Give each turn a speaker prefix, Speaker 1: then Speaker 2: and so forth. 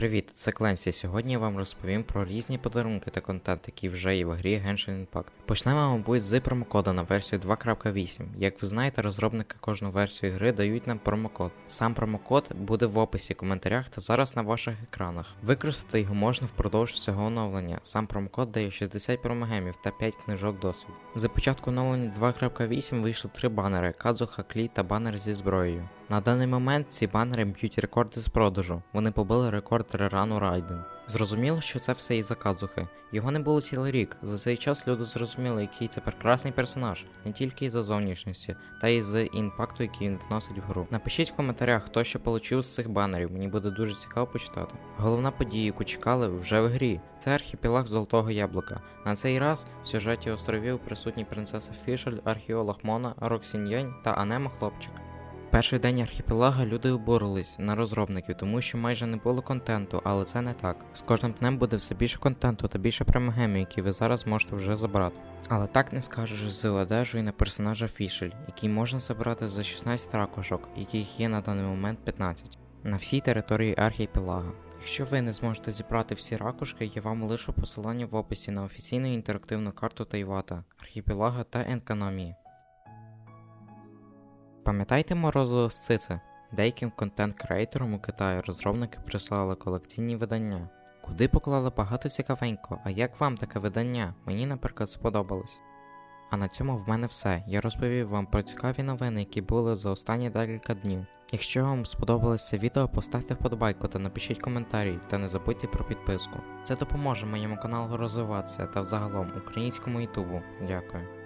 Speaker 1: Привіт, це Кленсі. Сьогодні я вам розповім про різні подарунки та контент, які вже є в грі Genshin Impact. Почнемо, мабуть, з промокода на версію 2.8. Як ви знаєте, розробники кожну версію гри дають нам промокод. Сам промокод буде в описі, коментарях та зараз на ваших екранах. Використати його можна впродовж всього оновлення. Сам промокод дає 60 промогемів та 5 книжок досвіду. За початку оновлення 2.8 вийшли три банери: Казуха, Клі та банер зі зброєю. На даний момент ці банери б'ють рекорди з продажу. Вони побили рекорд рерану Райден. Зрозуміло, що це все із-за Казухи. Його не було цілий рік. За цей час люди зрозуміли, який це прекрасний персонаж, не тільки із-за зовнішності, та й з імпакту, який він вносить в гру. Напишіть в коментарях, хто що получив з цих банерів. Мені буде дуже цікаво почитати. Головна подія, яку чекали вже в грі. Це архіпелаг Золотого Яблука. На цей раз в сюжеті островів присутні принцеса Фішель, археолог Мона, Роксіньянь та Анема Хлопчик. Перший день архіпелага люди обурились на розробників, тому що майже не було контенту, але це не так. З кожним днем буде все більше контенту та більше премогемів, які ви зараз можете вже забрати. Але так не скажеш з одежею на персонажа Фішель, який можна забрати за 16 ракушок, яких є на даний момент 15, на всій території архіпелага. Якщо ви не зможете зібрати всі ракушки, я вам лишу посилання в описі на офіційну інтерактивну карту Тайвата, архіпелага та енкономії. Пам'ятаєте морозиво з цици? Деяким контент-креаторам у Китаї розробники прислали колекційні видання. Куди поклали багато цікавенького, а як вам таке видання? Мені, наприклад, сподобалось. А на цьому в мене все. Я розповів вам про цікаві новини, які були за останні декілька днів. Якщо вам сподобалось це відео, поставте вподобайку та напишіть коментарі, та не забудьте про підписку. Це допоможе моєму каналу розвиватися та взагалом українському ютубу. Дякую.